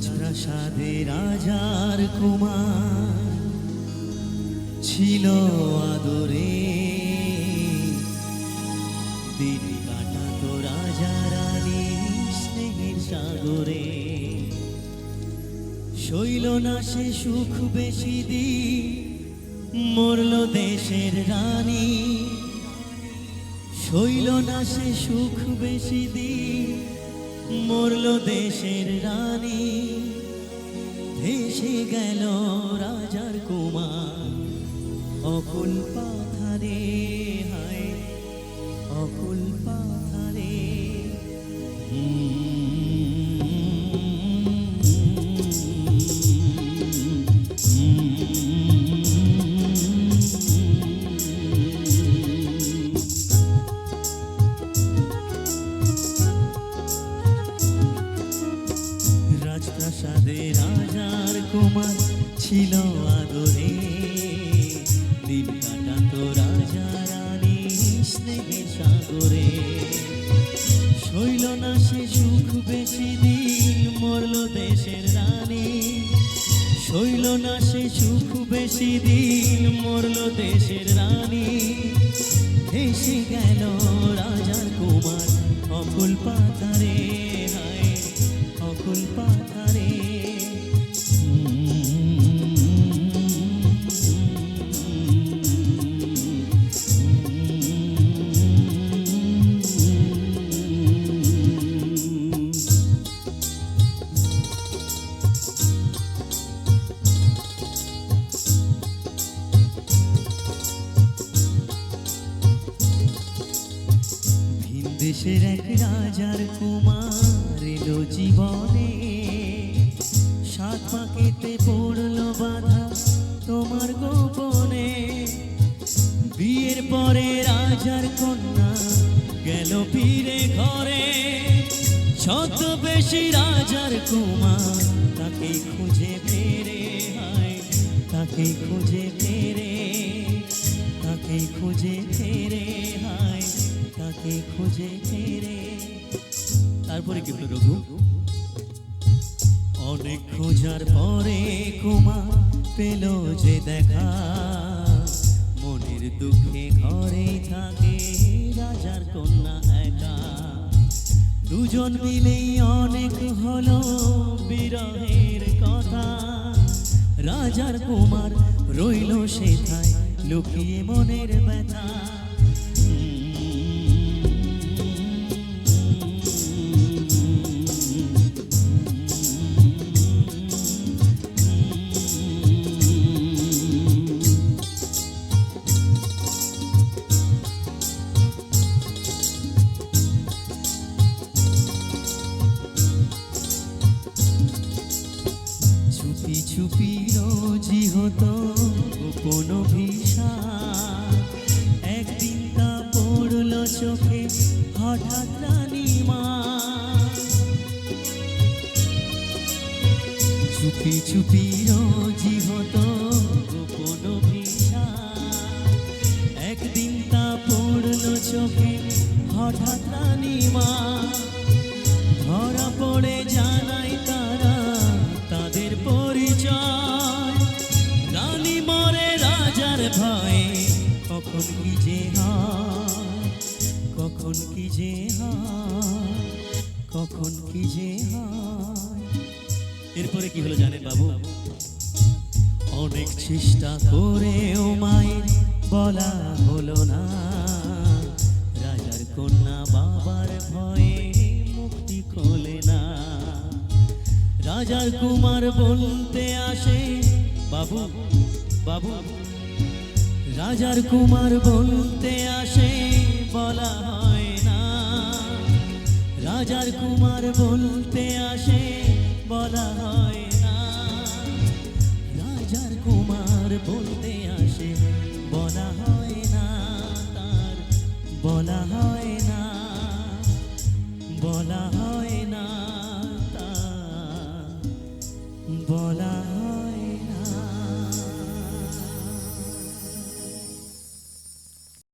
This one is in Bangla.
রাজপ্রাসাদে রাজার কুমার ছিল আদরে। দিন কাটাতো রাজা রানী স্নেহের সাগরে। শৈল না সে সুখ বেশি দিন, মরল দেশের রানী। শৈল না সে সুখ বেশি দিন মরল দেশের রানী ভেসে গেল রাজার কুমার। অকুল পাথারে হায় অকুল পাথারে। রাজপ্রাসাদে ছিল আদরে। দিন কাটাতো রাজা রানী স্নেহের সাগরে। শৈল না সে সুখ বেশি দিন, মরল দেশের রানী। শৈল না সে সুখ বেশি দিন, মরল দেশের রানী। এসে গেল রাজার কুমার অকুল পাতারে। দেশের এক রাজার কুমার এলো জীবনে। সাত পাকেতে পড়ল বাধা তোমার গোপনে। বিয়ের পরে রাজার কন্যা গেল ফিরে ঘরে। ছদ্মবেশী রাজার কুমার তাকে খুঁজে ফেরে হায়, তাকে খুঁজে ফেরে তাকে খুঁজে ফেরে, হায়, তাকে খুঁজে ফেরে। তারপরে কি রঘু? অনেক খোঁজার পরে কুমার পেল যে দেখা। মনের দুঃখে ঘরেই থাকে রাজার কন্যা একা। দুজন মিলেই অনেক হলো বিরহের কথা। রাজার কুমার রইল সেথায়। লুকিয়ে মনের ব্যথা। ছুপি রোজি হতো গোপন চুপি চুপি রোজি হতো গোপন একদিন তা পড়ল চোখে হঠাৎ রানী মা। ধরা পড়ে জানাই তারা তাদের পরিচয়। রানী মরে রাজার ভয়ে কখন কি যে কখন কি যে কখন কি যে হয়। এরপরে কি হলো জানেন বাবু? অনেক চেষ্টা করে ও মায়ের বলা হলো না। রাজার কন্যা বাবার ভয়ে মুক্তি খোলে না। রাজার কুমার বলতে আসে, বাবু বাবু। রাজার কুমার বলতে আসে, বলা হয় না। রাজার কুমার বলতে আসে বলা হয় না। রাজার কুমার বলতে